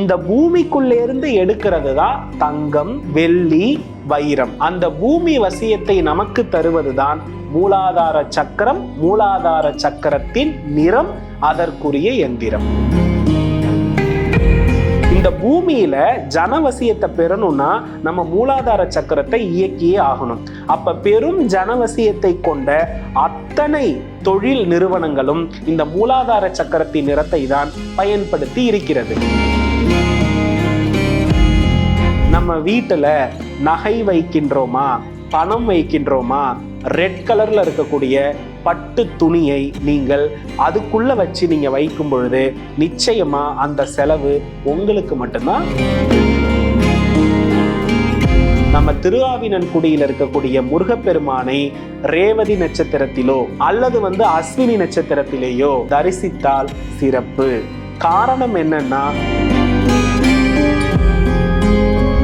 இந்த பூமிக்குள்ள இருந்து எடுக்கிறது தான் தங்கம் வெள்ளி வைரம். அந்த பூமி வசியத்தை நமக்கு தருவதுதான் மூலாதார சக்கரம் மூலாதார சக்கரத்தின் நிறம் அதற்குரிய எந்திரம். இந்த பூமியில ஜனவசியத்தை பெறணும்னா நம்ம மூலாதார சக்கரத்தை இயக்கியே ஆகணும். அப்ப பெரும் ஜனவசியத்தை கொண்ட அத்தனை தொழில் நிறுவனங்களும் இந்த மூலாதார சக்கரத்தின் நிறத்தை தான் பயன்படுத்தி இருக்கிறது. நம்ம வீட்டில் நகை வைக்கின்றோமா பணம் வைக்கின்றோமா ரெட் கலரில் இருக்கக்கூடிய பட்டு துணியை நீங்கள் அதுக்குள்ளே வச்சு நீங்கள் வைக்கும் பொழுது நிச்சயமா அந்த செலவு உங்களுக்கு மட்டும்தான். நம்ம திருவாவினன்குடியில் இருக்கக்கூடிய முருகப்பெருமானை ரேவதி நட்சத்திரத்திலோ அல்லது வந்து அஸ்வினி நட்சத்திரத்திலேயோ தரிசித்தால் சிறப்பு. காரணம் என்னன்னா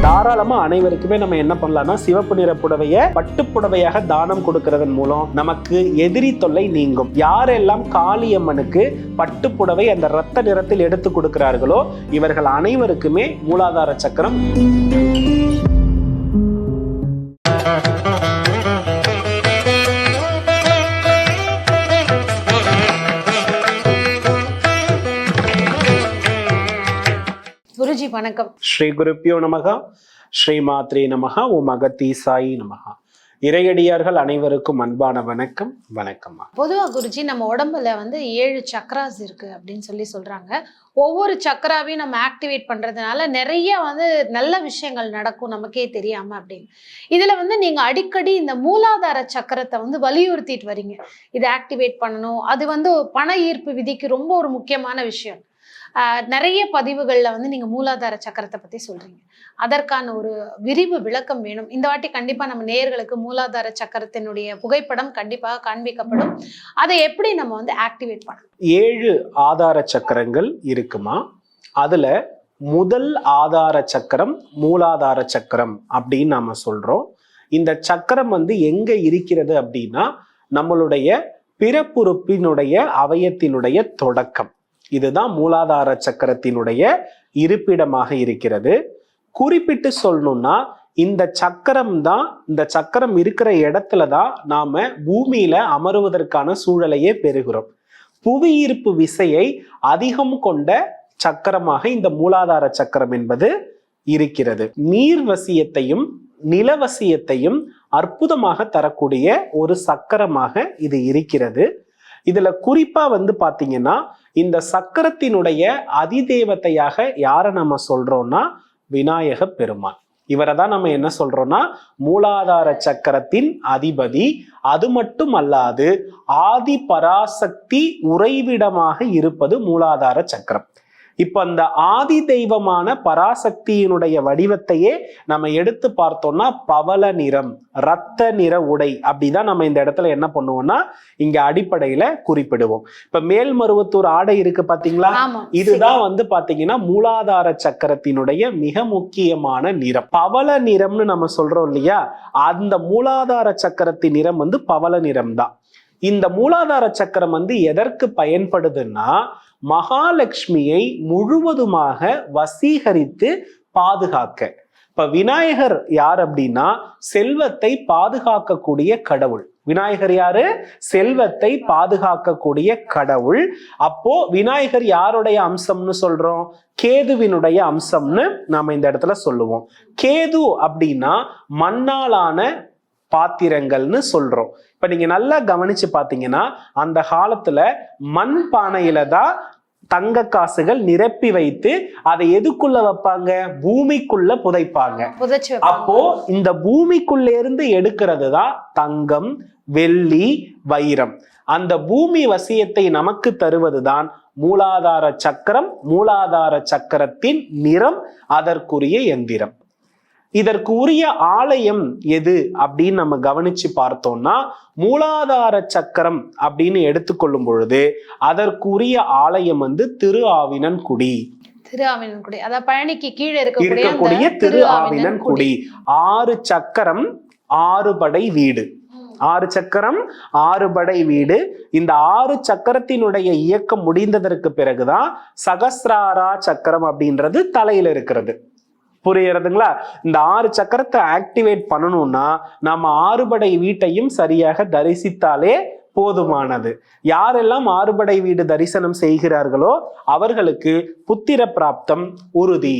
தாராளமா அனைவருக்குமே நம்ம என்ன பண்ணலாம்னா சிவப்பு நிற புடவைய பட்டு புடவையாக தானம் கொடுக்கறதன் மூலம் நமக்கு எதிரி தொல்லை நீங்கும். யாரெல்லாம் காளியம்மனுக்கு பட்டு புடவை அந்த ரத்த நிறத்தில் எடுத்து கொடுக்கிறார்களோ இவர்கள் அனைவருக்குமே மூலாதார சக்கரம். வணக்கம். ஸ்ரீ குருப்பியோ நமகா ஸ்ரீ மாத்ரே நமகா ஓ மகத்தி சாயி நமகா. இறையடியார்கள் அனைவருக்கும் அன்பான வணக்கம் வணக்கம்மா. பொதுவா குருஜி நம்ம உடம்புல வந்து ஏழு சக்கராஸ் இருக்கு அப்படின்னு சொல்லி சொல்றாங்க. ஒவ்வொரு சக்கராவையும் நம்ம ஆக்டிவேட் பண்றதுனால நிறைய வந்து நல்ல விஷயங்கள் நடக்கும் நமக்கே தெரியாம அப்படின்னு. இதுல வந்து நீங்க அடிக்கடி இந்த மூலாதார சக்கரத்தை வந்து வலியுறுத்திட்டு வரீங்க. இதை ஆக்டிவேட் பண்ணணும். அது வந்து பண ஈர்ப்பு விதிக்கு ரொம்ப ஒரு முக்கியமான விஷயம். நிறைய பதிவுகளில் வந்து நீங்கள் மூலாதார சக்கரத்தை பற்றி சொல்கிறீங்க அதற்கான ஒரு விரிவு விளக்கம் வேணும். இந்த வாட்டி கண்டிப்பாக நம்ம நேயர்களுக்கு மூலாதார சக்கரத்தினுடைய புகைப்படம் கண்டிப்பாக காண்பிக்கப்படும். அதை எப்படி நம்ம வந்து ஆக்டிவேட் பண்ணணும் ஏழு ஆதார சக்கரங்கள் இருக்குமா? அதில் முதல் ஆதார சக்கரம் மூலாதார சக்கரம் அப்படின்னு நாம் சொல்கிறோம் இந்த சக்கரம் வந்து எங்கே இருக்கிறது அப்படின்னா நம்மளுடைய பிறப்புறுப்பினுடைய அவயத்தினுடைய தொடக்கம். இதுதான் மூலாதார சக்கரத்தினுடைய இருப்பிடமாக இருக்கிறது. குறிப்பிட்டு சொல்லணும்னா இந்த சக்கரம் தான் இந்த சக்கரம் இருக்கிற இடத்துல தான் நாம பூமியில அமருவதற்கான சூழலையே பெறுகிறோம். புவியீர்ப்பு விசையை அதிகம் கொண்ட சக்கரமாக இந்த மூலாதார சக்கரம் என்பது இருக்கிறது. நீர்வசியத்தையும் நிலவசியத்தையும் அற்புதமாக தரக்கூடிய ஒரு சக்கரமாக இது இருக்கிறது. இதுல குறிப்பா வந்து பாத்தீங்கன்னா இந்த சக்கரத்தினுடைய அதிதேவத்தையாக யாரை நம்ம சொல்றோம்னா விநாயக பெருமான். இவரை தான் நம்ம என்ன சொல்றோம்னா மூலாதார சக்கரத்தின் அதிபதி. அது மட்டும் அல்லாது ஆதி பராசக்தி உறைவிடமாக இருப்பது மூலாதார சக்கரம். இப்ப அந்த ஆதி தெய்வமான பராசக்தியினுடைய வடிவத்தையே நம்ம எடுத்து பார்த்தோம்னா பவள நிறம் ரத்த நிற உடை அப்படிதான் நம்ம இந்த இடத்துல என்ன பண்ணுவோம்னா இங்க அடிப்படையில குறிப்பிடுவோம். இப்ப மேல்மருவத்தூர் ஆடை இருக்கு பாத்தீங்களா? இதுதான் வந்து பாத்தீங்கன்னா மூலாதார சக்கரத்தினுடைய மிக முக்கியமான நிறம். பவள நிறம்னு நம்ம சொல்றோம் இல்லையா? அந்த மூலாதார சக்கரத்தின் நிறம் வந்து பவள நிறம் தான் இந்த மூலாதார சக்கரம் வந்து எதற்கு பயன்படுதுன்னா மகாலட்சுமியை முழுவதுமாக வசீகரித்து பாதுகாக்க. இப்ப விநாயகர் யார் அப்படின்னா செல்வத்தை பாதுகாக்கக்கூடிய கடவுள். விநாயகர் யாரு? செல்வத்தை பாதுகாக்கக்கூடிய கடவுள். அப்போ விநாயகர் யாருடைய அம்சம்னு சொல்றோம்? கேதுவினுடைய அம்சம்னு நாம இந்த இடத்துல சொல்லுவோம். கேது அப்படின்னா மண்ணாலான பாத்திரங்கள்னு சொல்றோம். இப்ப நீங்க நல்லா கவனிச்சு பாத்தீங்கன்னா அந்த காலத்துல மண் பானையில தான் தங்க காசுகள் நிரப்பி வைத்து அதை எதுக்குள்ள வைப்பாங்க? பூமிக்குள்ள புதைப்பாங்க. அப்போ இந்த பூமிக்குள்ள இருந்து எடுக்கிறது தான் தங்கம் வெள்ளி வைரம். அந்த பூமி வசியத்தை நமக்கு தருவதுதான் மூலாதார சக்கரம் மூலாதார சக்கரத்தின் நிறம் அதற்குரிய எந்திரம். இதற்கு உரிய ஆலயம் எது அப்படின்னு நம்ம கவனிச்சு பார்த்தோம்னா மூலாதார சக்கரம் அப்படின்னு எடுத்துக்கொள்ளும் பொழுது அதற்குரிய ஆலயம் வந்து திரு ஆவினன்குடி திரு ஆவினன்குடி அதாவது பழனிக்கு கீழே இருக்கக்கூடிய திரு ஆவினன்குடி ஆறு சக்கரம் ஆறு படை வீடு. ஆறு சக்கரம் ஆறு படை வீடு. இந்த ஆறு சக்கரத்தினுடைய இயக்கம் முடிந்ததற்கு பிறகுதான் சகசிராரா சக்கரம் அப்படின்றது தலையில இருக்கிறது. புரியறதுங்களா? இந்த ஆறு சக்கரத்தை ஆக்டிவேட் பண்ணணும்னா நம்ம ஆறுபடை வீட்டையும் சரியாக தரிசித்தாலே போதுமானது. யாரெல்லாம் ஆறுபடை வீடு தரிசனம் செய்கிறார்களோ அவர்களுக்கு புத்திர பிராப்தம் உறுதி.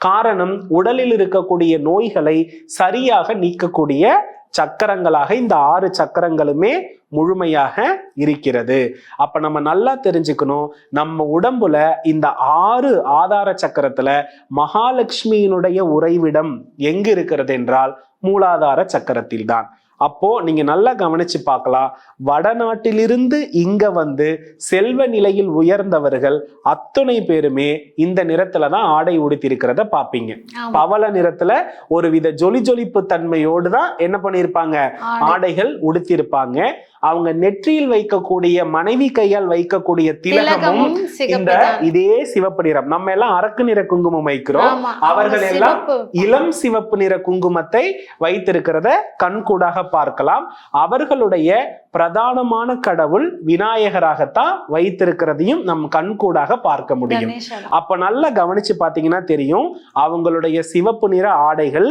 காரணம் உடலில் இருக்கக்கூடிய நோய்களை சரியாக நீக்கக்கூடிய சக்கரங்களாக இந்த ஆறு சக்கரங்களுமே முழுமையாக இருக்கிறது. அப்ப நம்ம நல்லா தெரிஞ்சுக்கணும் நம்ம உடம்புல இந்த ஆறு ஆதார சக்கரத்துல மகாலட்சுமியினுடைய உறைவிடம் எங்கு இருக்கிறது என்றால் மூலாதார சக்கரத்தில் தான் அப்போ நீங்க நல்லா கவனிச்சு பார்க்கலாம் வடநாட்டிலிருந்து இங்க வந்து செல்வ நிலையில் உயர்ந்தவர்கள் அத்துணை பேருமே இந்த நிறத்துல தான் ஆடை உடுத்திருக்கிறத பாப்பீங்க. பவள நிறத்துல ஒரு வித ஜொலி ஜொலிப்பு தன்மையோடு தான் என்ன பண்ணியிருப்பாங்க ஆடை. ஆடைகள் உடுத்திருப்பாங்க அவங்க நெற்றியில் வைக்கக்கூடிய மனைவி கையால் வைக்கக்கூடிய திலகமும் இந்த. இதே சிவப்பு நிறம் நம்ம எல்லாம் அரக்கு நிற குங்குமம் வைக்கிறோம் அவர்கள் எல்லாம். இளம் சிவப்பு நிற குங்குமத்தை வைத்திருக்கிறத கண்கூடாக பார்க்கலாம். அவர்களுடைய பிரதானமான கடவுள் விநாயகராகத்தான் வைத்திருக்கிறதையும் நம் கண்கூடாக பார்க்க முடியும். அப்ப நல்லா கவனிச்சு பாத்தீங்கன்னா தெரியும். அவங்களுடைய சிவப்பு நிற ஆடைகள்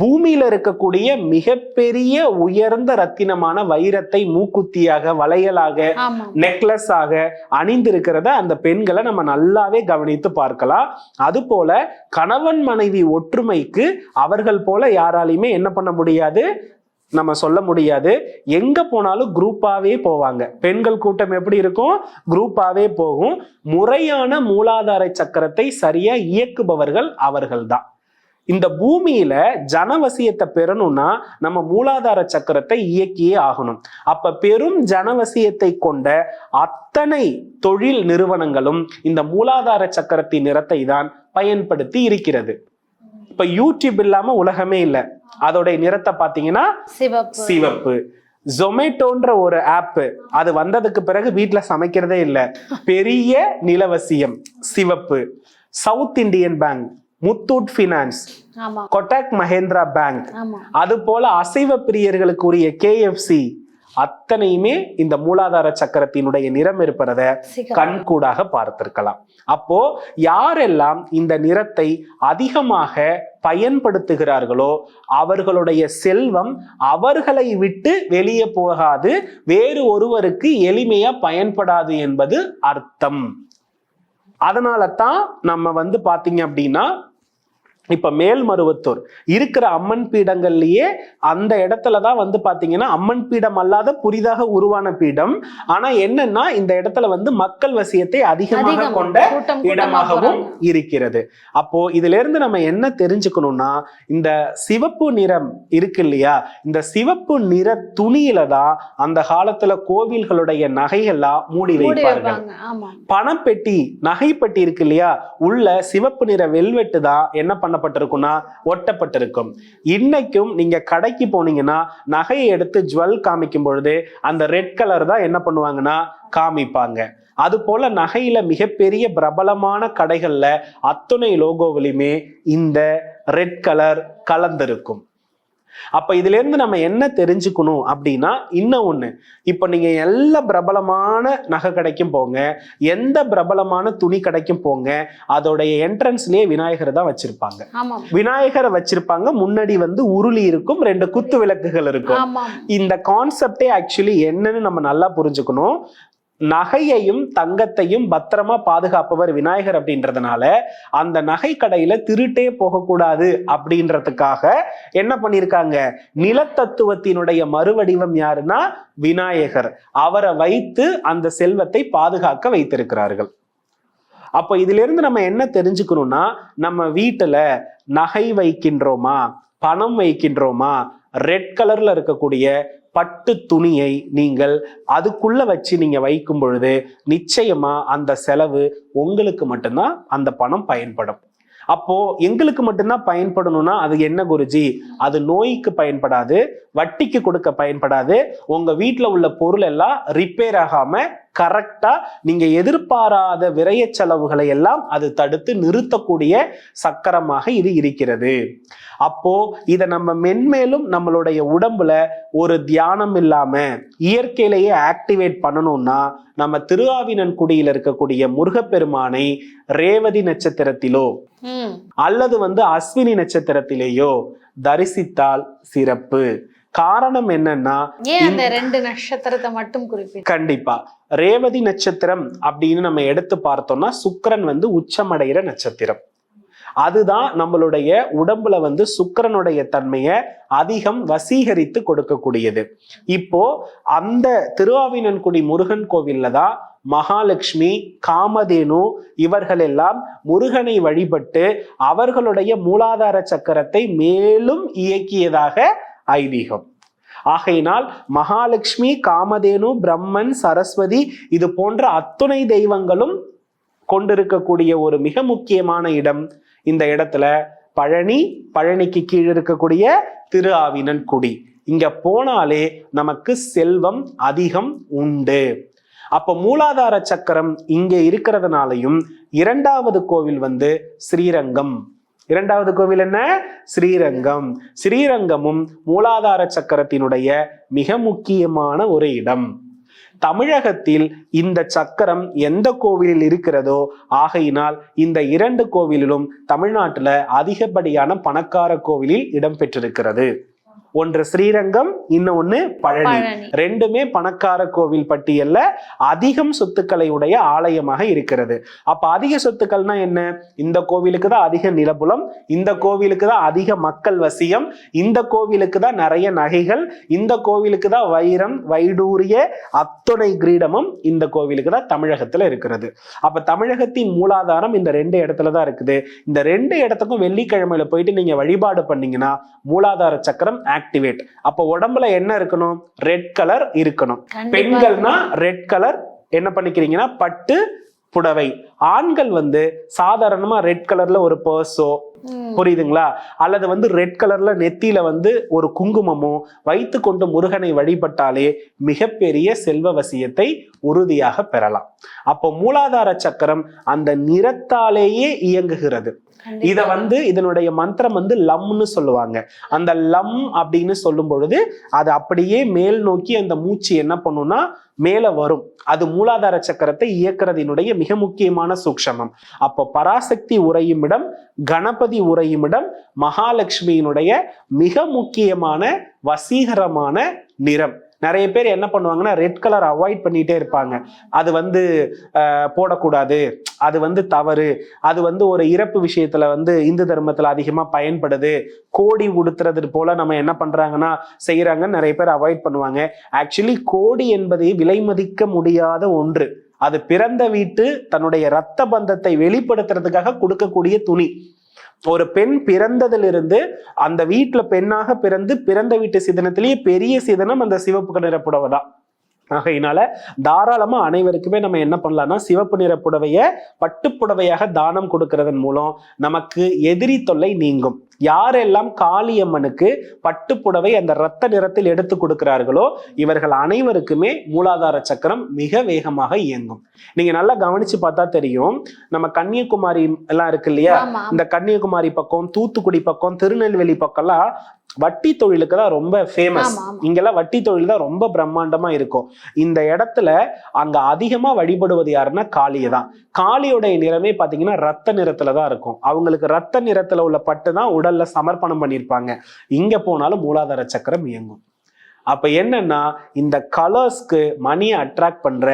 பூமியில இருக்கக்கூடிய மிகப்பெரிய உயர்ந்த ரத்தினமான வைரத்தை மூக்குத்தியாக வளையலாக நெக்லஸ் ஆக அணிந்திருக்கிறத அந்த பெண்களை நம்ம நல்லாவே கவனித்து பார்க்கலாம். அது போல கணவன் மனைவி ஒற்றுமைக்கு அவர்கள் போல யாராலையுமே என்ன பண்ண முடியாது? நம்ம சொல்ல முடியாது. எங்க போனாலும் குரூப்பாவே போவாங்க. பெண்கள் கூட்டம் எப்படி இருக்கும்? குரூப்பாவே போகும். முறையான மூலாதார சக்கரத்தை சரியா இயக்குபவர்கள் அவர்கள்தான். இந்த பூமியில ஜனவசியத்தை பெறணும்னா நம்ம மூலாதார சக்கரத்தை இயக்கியே ஆகணும். அப்ப பெரும் ஜனவசியத்தை கொண்ட அத்தனை தொழில் நிறுவனங்களும் இந்த மூலாதார சக்கரத்தின் நிறத்தை தான் பயன்படுத்தி இருக்கிறது. இப்ப யூடியூப் இல்லாம உலகமே இல்லை. அதோடைய நிறத்தை பாத்தீங்கன்னா சிவப்பு. ஜொமேட்டோன்ற ஒரு ஆப் அது வந்ததுக்கு பிறகு வீட்ல சமைக்கிறதே இல்லை. பெரிய நிலவசியம் சிவப்பு. South Indian Bank Muthoot finance ஆமா. கொட்டாக் மஹேந்திரா பேங்க் அது போல அசைவ பிரியர்களுக்குரிய கேஎஃப்சி அத்தனையுமே இந்த மூலாதார சக்கரத்தினுடைய நிறம் இருப்பதை சிகப்பு. கண்கூடாக பார்த்திருக்கலாம் அப்போ யாரெல்லாம் இந்த நிறத்தை அதிகமாக பயன்படுத்துகிறார்களோ அவர்களுடைய செல்வம் அவர்களை விட்டு வெளியே போகாது வேறு ஒருவருக்கு எளிமையா பயன்படாது என்பது அர்த்தம் அதனால தான் நம்ம வந்து பாத்தீங்க அப்படின்னா இப்ப மேல்மருவத்தூர் இருக்கிற அம்மன் பீடங்கள்லயே அந்த இடத்துல தான் வந்து பாத்தீங்கன்னா அம்மன் பீடம் அல்லாத புதிதாக உருவான பீடம். ஆனா என்னன்னா இந்த இடத்துல வந்து மக்கள் வசியத்தை அதிகமாக அதிகம் கொண்ட இடமாகவும். இருக்கிறது. அப்போ இதுல இருந்து நம்ம என்ன தெரிஞ்சுக்கணும்னா இந்த சிவப்பு நிறம் இருக்கு இல்லையா? இந்த சிவப்பு நிற துணியில தான் அந்த காலத்துல கோவில்களுடைய நகைகள்லாம் மூடி வைப்பார்கள். பணப்பெட்டி நகைப்பெட்டி இருக்கு இல்லையா? உள்ள சிவப்பு நிற வெல்வெட்டு தான் என்ன பண்ணப்பட்டிருக்கும்னா ஒட்டப்பட்டிருக்கும். இன்னைக்கும் நீங்க கடைக்கு போனீங்கன்னா நகையை எடுத்து ஜுவல் காமிக்கும் பொழுது அந்த ரெட் கலர் தான் என்ன பண்ணுவாங்கன்னா காமிப்பாங்க. அது போல நகையில மிகப்பெரிய பிரபலமான கடைகள்ல அத்துணை லோகோவிலுமே இந்த ரெட் கலர் கலந்திருக்கும். அப்ப இதுல இருந்து நம்ம என்ன தெரிஞ்சுக்கணும் அப்படின்னா இன்னும் ஒண்ணு. இப்ப நீங்க எல்லா பிரபலமான நகை கடைக்கும் போங்க எந்த பிரபலமான துணி கடைக்கும் போங்க அதோடைய என்ட்ரன்ஸ்லயே விநாயகர் தான் வச்சிருப்பாங்க. விநாயகரை வச்சிருப்பாங்க முன்னாடி வந்து உருளி இருக்கும் ரெண்டு குத்து விளக்குகள் இருக்கும். இந்த கான்செப்டே ஆக்சுவலி என்னன்னு நம்ம நல்லா புரிஞ்சுக்கணும். நகையையும் தங்கத்தையும் பத்திரமா பாதுகாப்பவர் விநாயகர் அப்படின்றதுனால அந்த நகை கடையில திருட்டே போகக்கூடாது அப்படின்றதுக்காக என்ன பண்ணியிருக்காங்க நிலத்தத்துவத்தினுடைய மறுவடிவம் யாருன்னா விநாயகர். அவரை வைத்து அந்த செல்வத்தை பாதுகாக்க வைத்திருக்கிறார்கள். அப்ப இதுல இருந்து நம்ம என்ன தெரிஞ்சுக்கணும்னா நம்ம வீட்டுல நகை வைக்கின்றோமா? பணம் வைக்கின்றோமா? ரெட் கலர்ல இருக்கக்கூடிய பட்டு துணியை நீங்கள் அதுக்குள்ள வச்சு நீங்க வைக்கும் பொழுது நிச்சயமா அந்த செலவு உங்களுக்கு மட்டும்தான் அந்த பணம் பயன்படும். அப்போ எங்களுக்கு மட்டும்தான் பயன்படணும்னா அது என்ன குருஜி? அது நோய்க்கு பயன்படாது. வட்டிக்கு கொடுக்க பயன்படாது. உங்க வீட்ல உள்ள பொருள் எல்லாம் ரிப்பேர் ஆகாம கரெக்டா நீங்க எதிர்பாராத விரய செலவுகளை எல்லாம் அது தடுத்து நிறுத்தக்கூடிய சக்கரமாக இது இருக்கிறது. அப்போ இதை நம்ம மென்மேலும் நம்மளுடைய உடம்புல ஒரு தியானம் இல்லாம இயற்கையிலேயே ஆக்டிவேட் பண்ணணும்னா நம்ம திருஆவினன்குடியில் இருக்கக்கூடிய முருகப்பெருமானை ரேவதி நட்சத்திரத்திலோ அல்லது வந்து அஸ்வினி நட்சத்திரத்திலேயோ தரிசித்தால் சிறப்பு. காரணம் என்னன்னா ஏன் அந்த ரெண்டு நட்சத்திரத்தை மட்டும் குறிப்பிட்டு கண்டிப்பா. ரேவதி நட்சத்திரம் அப்படின்னு நம்ம எடுத்து பார்த்தோம்னா சுக்கிரன் வந்து உச்சமடைகிற நட்சத்திரம். அதுதான் நம்மளுடைய உடம்புல வந்து சுக்கிரனுடைய தன்மையை அதிகம் வசீகரித்து கொடுக்கக்கூடியது. இப்போ அந்த திருவாவினன்குடி முருகன் கோவில்ல தான் மகாலட்சுமி காமதேனு இவர்கள் எல்லாம் முருகனை வழிபட்டு அவர்களுடைய மூலாதார சக்கரத்தை மேலும் இயக்கியதாக ஐதீகம். ஆகையினால் மகாலட்சுமி காமதேனு பிரம்மன் சரஸ்வதி இது போன்ற அத்துணை தெய்வங்களும் கொண்டிருக்கக்கூடிய ஒரு மிக முக்கியமான இடம். இந்த இடத்துல பழனி பழனிக்கு கீழ் இருக்கக்கூடிய திரு ஆவினன் குடி. இங்க போனாலே நமக்கு செல்வம் அதிகம் உண்டு. அப்ப மூலாதார சக்கரம் இங்க இருக்கிறதுனாலையும் இரண்டாவது கோவில் வந்து ஸ்ரீரங்கம். இரண்டாவது கோவில் என்ன? ஸ்ரீரங்கம். ஸ்ரீரங்கமும் மூலாதார சக்கரத்தினுடைய மிக முக்கியமான ஒரு இடம். தமிழகத்தில் இந்த சக்கரம் எந்த கோவிலில் இருக்கிறதோ ஆகையினால் இந்த இரண்டு கோவிலிலும் தமிழ்நாட்டில் அதிகப்படியான பணக்கார கோவிலில் இடம்பெற்றிருக்கிறது ஒன்று ஸ்ரீரங்கம் இன்னொன்னு பழனி. ரெண்டுமே பணக்கார கோவில் பட்டியல்ல அதிகம் சொத்துக்களை உடைய ஆலயமாக இருக்கிறது. அப்ப அதிக சொத்துக்கள்னா என்ன? இந்த கோவிலுக்கு தான் அதிக நிலபுலம் இந்த கோவிலுக்கு தான் அதிக மக்கள் வசியம் இந்த கோவிலுக்கு தான் நிறைய நகைகள் இந்த கோவிலுக்கு தான் வைரம் வைடூரிய அத்துணை கிரீடமும் இந்த கோவிலுக்கு தான் தமிழகத்துல இருக்கிறது. அப்ப தமிழகத்தின் மூலாதாரம் இந்த ரெண்டு இடத்துல தான் இருக்குது. இந்த ரெண்டு இடத்துக்கும் வெள்ளிக்கிழமையில போயிட்டு நீங்க வழிபாடு பண்ணீங்கன்னா மூலாதார சக்கரம் ஆக்டிவேட் அப்ப உடம்புல என்ன இருக்கணும்? ரெட் கலர் இருக்கணும். பெண்கள்னா ரெட் கலர் என்ன பண்ணிக்கிறீங்கன்னா பட்டு புடவை. ஆண்கள் வந்து சாதாரணமா ரெட் கலர்ல ஒரு பர்ஸோ. புரியுதுங்களா? அல்லது வந்து ரெட் கலர்ல நெத்தியில வந்து ஒரு குங்குமமோ வைத்து கொண்டு முருகனை வழிபட்டாலே மிகப்பெரிய செல்வ வசியத்தை உறுதியாக பெறலாம். அப்போ மூலாதார சக்கரம் அந்த நிறத்தாலேயே இயங்குகிறது. இத வந்து இதனுடைய மந்திரம் வந்து லம்னு சொல்லுவாங்க. அந்த லம் அப்படின்னு சொல்லும் பொழுது அது அப்படியே மேல் நோக்கி அந்த மூச்சு என்ன பண்ணும்னா மேல வரும். அது மூலாதார சக்கரத்தை இயக்கிறதினுடைய மிக முக்கியமான சூக்ஷமம். அப்போ பராசக்தி உறையும் இடம் கணபதி உறையும் இடம் மகாலட்சுமியினுடைய மிக முக்கியமான வசீகரமான நிறம். நிறைய பேர் என்ன பண்ணுவாங்கன்னா ரெட் கலர் அவாய்ட் பண்ணிட்டே இருப்பாங்க. அது வந்து போடக்கூடாது. அது வந்து தவறு. அது வந்து ஒரு இறப்பு விஷயத்துல வந்து இந்து தர்மத்துல அதிகமா பயன்படுது. கோடி உடுத்துறது போல நம்ம என்ன பண்றாங்கன்னா செய்யறாங்கன்னு நிறைய பேர் அவாய்ட் பண்ணுவாங்க. ஆக்சுவலி கோடி என்பது விலை மதிக்க முடியாத ஒன்று. அது பிறந்த வீட்டு தன்னுடைய ரத்த பந்தத்தை வெளிப்படுத்துறதுக்காக கொடுக்கக்கூடிய துணி. ஒரு பெண் பிறந்ததிலிருந்து அந்த வீட்டுல பெண்ணாக பிறந்து பிறந்த வீட்டு சிதனத்திலேயே பெரிய சிதனம் அந்த சிவப்பு நிற புடவை தான் ஆகையினால தாராளமா அனைவருக்குமே நம்ம என்ன பண்ணலாம்னா சிவப்பு நிற புடவைய பட்டுப்புடவையாக தானம் கொடுக்கறதன் மூலம் நமக்கு எதிரி தொல்லை நீங்கும். யாரெல்லாம் காளியம்மனுக்கு பட்டுப்புடவை அந்த இரத்த நிறத்தில் எடுத்து கொடுக்கிறார்களோ இவர்கள் அனைவருக்குமே மூலாதார சக்கரம் மிக வேகமாக இயங்கும். நீங்க நல்லா கவனிச்சு பார்த்தா தெரியும். நம்ம கன்னியாகுமரி எல்லாம் இருக்கு இல்லையா? இந்த கன்னியாகுமரி பக்கம் தூத்துக்குடி பக்கம் திருநெல்வேலி பக்கம்லாம் வட்டி தொழிலுக்கு தான் ரொம்ப ஃபேமஸ் இங்கெல்லாம் வட்டி தொழில் தான் ரொம்ப பிரம்மாண்டமா இருக்கும். இந்த இடத்துல அங்க அதிகமா வழிபடுவது யாருன்னா காளியை தான். காளியோடைய நிறமே பாத்தீங்கன்னா ரத்த நிறத்துல தான் இருக்கும். அவங்களுக்கு ரத்த நிறத்துல உள்ள பட்டு தான் உடல்ல சமர்ப்பணம் பண்ணியிருப்பாங்க. இங்க போனாலும் மூலாதார சக்கரம் இயங்கும். அப்போ என்னன்னா இந்த கலர்ஸ்க்கு மணியை அட்ராக்ட் பண்ணுற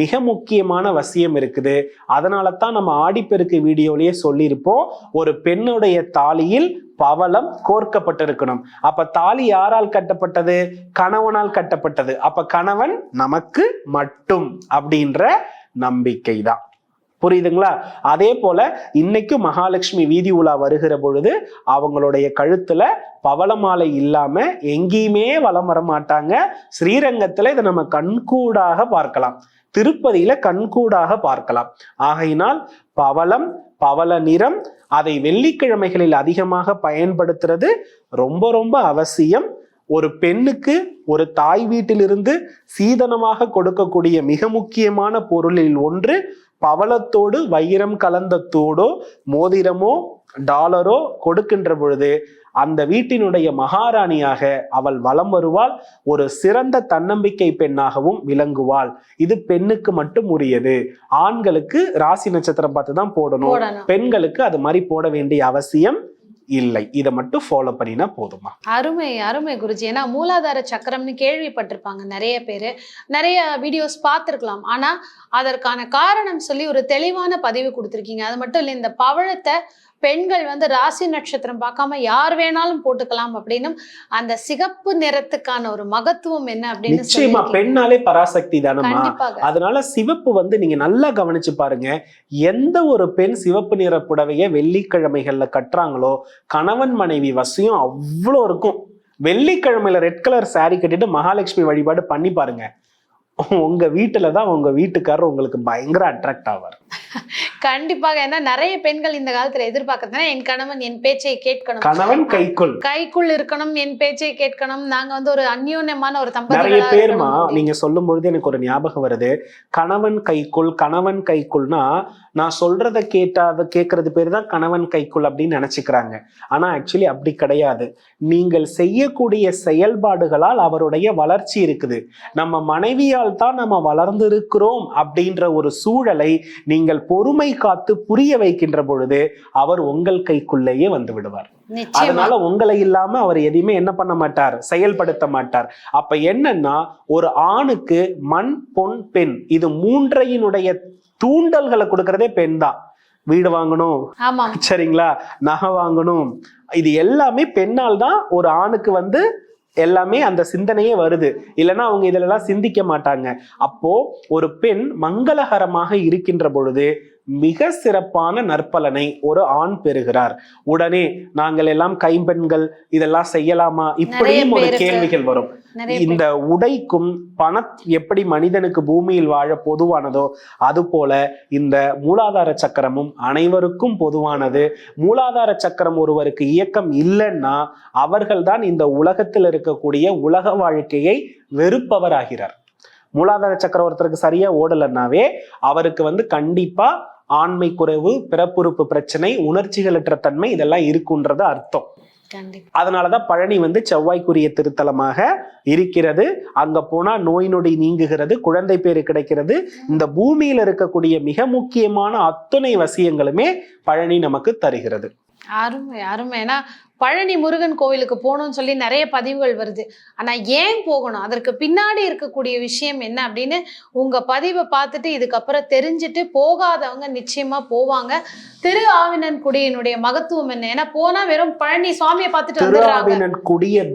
மிக முக்கியமான வசியம் இருக்குது. அதனால தான் நம்ம ஆடிப்பெருக்கு வீடியோலேயே சொல்லியிருப்போம் ஒரு பெண்ணுடைய தாலியில் பவளம் கோர்க்கப்பட்டிருக்கணும். அப்ப தாலி யாரால் கட்டப்பட்டது? கணவனால் கட்டப்பட்டது. அப்ப கணவன் நமக்கு மட்டும் அப்படின்ற நம்பிக்கை தான் புரியுதுங்களா? அதே போல இன்னைக்கு மகாலட்சுமி வீதி உலா வருகிற பொழுது அவங்களுடைய கழுத்துல பவளமாலை இல்லாம எங்கேயுமே வலம் வர மாட்டாங்க. ஸ்ரீரங்கத்துல இதை நம்ம கண்கூடாக பார்க்கலாம். திருப்பதியில கண்கூடாக பார்க்கலாம். ஆகையினால் பவளம் பவள நிறம் அதை வெள்ளிக்கிழமைகளில் அதிகமாக பயன்படுத்துறது ரொம்ப ரொம்ப அவசியம். ஒரு பெண்ணுக்கு ஒரு தாய் வீட்டிலிருந்து சீதனமாக கொடுக்கக்கூடிய மிக முக்கியமான பொருளில் ஒன்று பவளத்தோடு வைரம் கலந்த தோடோ மோதிரமோ டாலரோ கொடுக்கின்ற பொழுது அந்த வீட்டினுடைய மகாராணியாக அவள் வலம் வருவாள். ஒரு சிறந்த தன்னம்பிக்கை பெண்ணாகவும் விளங்குவாள். இது பெண்ணுக்கு மட்டும் உரியது. ஆண்களுக்கு ராசி நட்சத்திரம் பார்த்து தான் போடணும். போடணும். பெண்களுக்கு அது மாதிரி போட வேண்டிய அவசியம் இல்லை. இதை மட்டும் ஃபாலோ பண்ணினா போதுமா? அருமை அருமை குருஜி. ஏன்னா மூலாதார சக்கரம்னு கேள்விப்பட்டிருப்பாங்க நிறைய பேர். நிறைய வீடியோஸ் பார்த்துருக்கலாம். ஆனால் அதற்கான காரணம் சொல்லி ஒரு தெளிவான பதிவு கொடுத்துருக்கீங்க. அது மட்டும் இல்லை இந்த பவழத்தை பெண்கள் வந்து ராசி நட்சத்திரம் பார்க்காம யார் வேணாலும் போட்டுக்கலாம் அப்படின்னும் அந்த சிகப்பு நிறத்துக்கான ஒரு மகத்துவம் என்ன அப்படின்னு நிச்சயமா. பெண்ணாலே பராசக்தி கண்டிப்பாக. அதனால சிவப்பு வந்து நீங்க நல்லா கவனிச்சு பாருங்க எந்த ஒரு பெண் சிவப்பு நிற புடவைய வெள்ளிக்கிழமைகள்ல கட்டுறாங்களோ கணவன் மனைவி வசியம் அவ்வளோ இருக்கும். வெள்ளிக்கிழமையில ரெட் கலர் saree கட்டிட்டு மகாலட்சுமி வழிபாடு பண்ணி பாருங்க. உங்க வீட்டுல தான் உங்க வீட்டுக்காரர் உங்களுக்கு பயங்கர அட்ராக்ட் ஆவார். கண்டிப்பாக. ஏன்னா நிறைய பெண்கள் இந்த காலத்துல எதிர்பார்க்கறதுனா என் கணவன் என் பேச்சை கேட்கணும். கணவன் கைக்குள். கைக்குள் இருக்கணும் என் பேச்சை கேட்கணும். நாங்க வந்து ஒரு அந்யோன்யமான ஒரு நிறைய தம்பதிகளா பேருமா. நீங்க சொல்லும் பொழுது எனக்கு ஒரு ஞாபகம் வருது. கணவன் கைக்குள் கணவன் கைக்குள்னா நான் சொல்றத கேட்டாத கேட்கறது பேர் தான் கணவன் கைக்குள் அப்படின்னு நினைச்சுக்கிறாங்க. ஆனா ஆக்சுவலி அப்படி கிடையாது. நீங்கள் செய்யக்கூடிய செயல்பாடுகளால் அவருடைய வளர்ச்சி இருக்குது. நம்ம மனைவியால் தான் நம்ம வளர்ந்திருக்கிறோம் அப்படின்ற ஒரு சூழலை நீங்கள் பொறுமை காத்து புரிய வைக்கின்ற பொழுது அவர் உங்கள் கைக்குள்ளேயே வந்து விடுவார். அதனால உங்களை இல்லாம அவர் எதையுமே என்ன பண்ண மாட்டார் செயல்படுத்த மாட்டார். அப்ப என்னன்னா ஒரு ஆணுக்கு மண் பொன் பெண் இது மூன்றையினுடைய தூண்டல்களை கொடுக்கறதே பெண் தான். வீடு வாங்கணும். சரிங்களா? நகை வாங்கணும். இது எல்லாமே பெண்ணால் தான் ஒரு ஆணுக்கு வந்து எல்லாமே அந்த சிந்தனையே வருது. இல்லைன்னா அவங்க இதிலெல்லாம் சிந்திக்க மாட்டாங்க. அப்போ ஒரு பெண் மங்களகரமாக இருக்கின்ற பொழுது மிக சிறப்பான நற்பலனை ஒரு ஆண் பெறுகிறார். உடனே நாங்கள் எல்லாம் கைம்பெண்கள் இதெல்லாம் செய்யலாமா? இப்படியும் ஒரு கேள்விகள் வரும். இந்த உடைக்கும் பண எப்படி மனிதனுக்கு பூமியில் வாழ பொதுவானதோ அதுபோல இந்த மூலாதார சக்கரமும் அனைவருக்கும் பொதுவானது. மூலாதார சக்கரம் ஒருவருக்கு இயக்கம் இல்லைன்னா அவர்கள்தான் இந்த உலகத்தில் இருக்கக்கூடிய உலக வாழ்க்கையை வெறுப்பவராகிறார். மூலாதார சக்கரம் ஒருத்தருக்கு சரியா ஓடலைன்னாவே அவருக்கு வந்து கண்டிப்பா ஆண்மை குறைவு பிறப்புறுப்பு பிரச்சனை உணர்ச்சிகளற்ற தன்மை இதெல்லாம் இருக்குன்றது அர்த்தம். அதனாலதான் பழனி வந்து செவ்வாய்க்குரிய திருத்தலமாக இருக்கிறது. அங்க போனா நோய் நொடி நீங்குகிறது குழந்தை பேரு கிடைக்கிறது. இந்த பூமியில இருக்கக்கூடிய மிக முக்கியமான அத்துணை வசியங்களுமே பழனி நமக்கு தருகிறது. அருமை அருமை. ஏன்னா பழனி முருகன் கோவிலுக்கு போகணும்னு சொல்லி நிறைய பதிவுகள் வருது. ஆனா ஏன் போகணும்? அதற்கு பின்னாடி இருக்கக்கூடிய விஷயம் என்ன அப்படின்னு உங்க பதிவை பார்த்துட்டு இதுக்கப்புறம் தெரிஞ்சுட்டு போகாதவங்க நிச்சயமா போவாங்க. திரு ஆவினன்குடியினுடைய மகத்துவம் என்ன? ஏன்னா போனா வெறும் பழனி சுவாமியை பார்த்துட்டு வந்துடுறாங்க.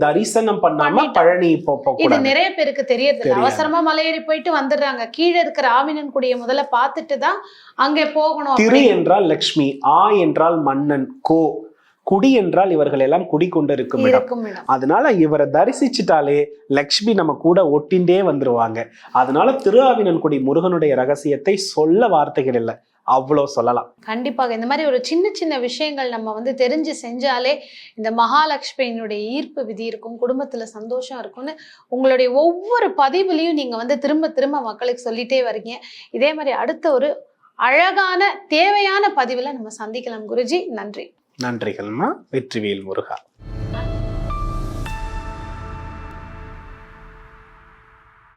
தரிசனம் பண்ணாம. பழனி இது நிறைய பேருக்கு தெரியறது இல்ல. அவசரமா மலையேறி போயிட்டு வந்துடுறாங்க. கீழே இருக்கிற ஆவினன் குடிய முதல்ல பார்த்துட்டு தான் அங்கே போகணும் திரு. என்றால் லக்ஷ்மி ஆ என்றால் மன்னன் கோ. குடி என்றால் இவர்கள் எல்லாம் குடிக்கொண்டு இருக்கும் இடம். அதனால இவரை தரிசிச்சிட்டாலே லக்ஷ்மி நம்ம கூட ஒட்டிண்டே வந்துருவாங்க. அதனால திருஆவினன்குடி முருகனுடைய ரகசியத்தை சொல்ல வார்த்தைகள் இல்லை. அவ்வளோ சொல்லலாம். கண்டிப்பாக இந்த மாதிரி ஒரு சின்ன சின்ன விஷயங்கள் நம்ம வந்து தெரிஞ்சு செஞ்சாலே இந்த மகாலட்சுமியினுடைய ஈர்ப்பு விதி இருக்கும் குடும்பத்துல சந்தோஷம் இருக்கும்னு உங்களுடைய ஒவ்வொரு பதிவுலையும் நீங்க வந்து திரும்ப திரும்ப மக்களுக்கு சொல்லிட்டே வரீங்க. இதே மாதிரி அடுத்த ஒரு அழகான தேவையான பதிவுல நம்ம சந்திக்கலாம். குருஜி நன்றி. நன்றிகள்மா. வெற்றிவேல் முருகா.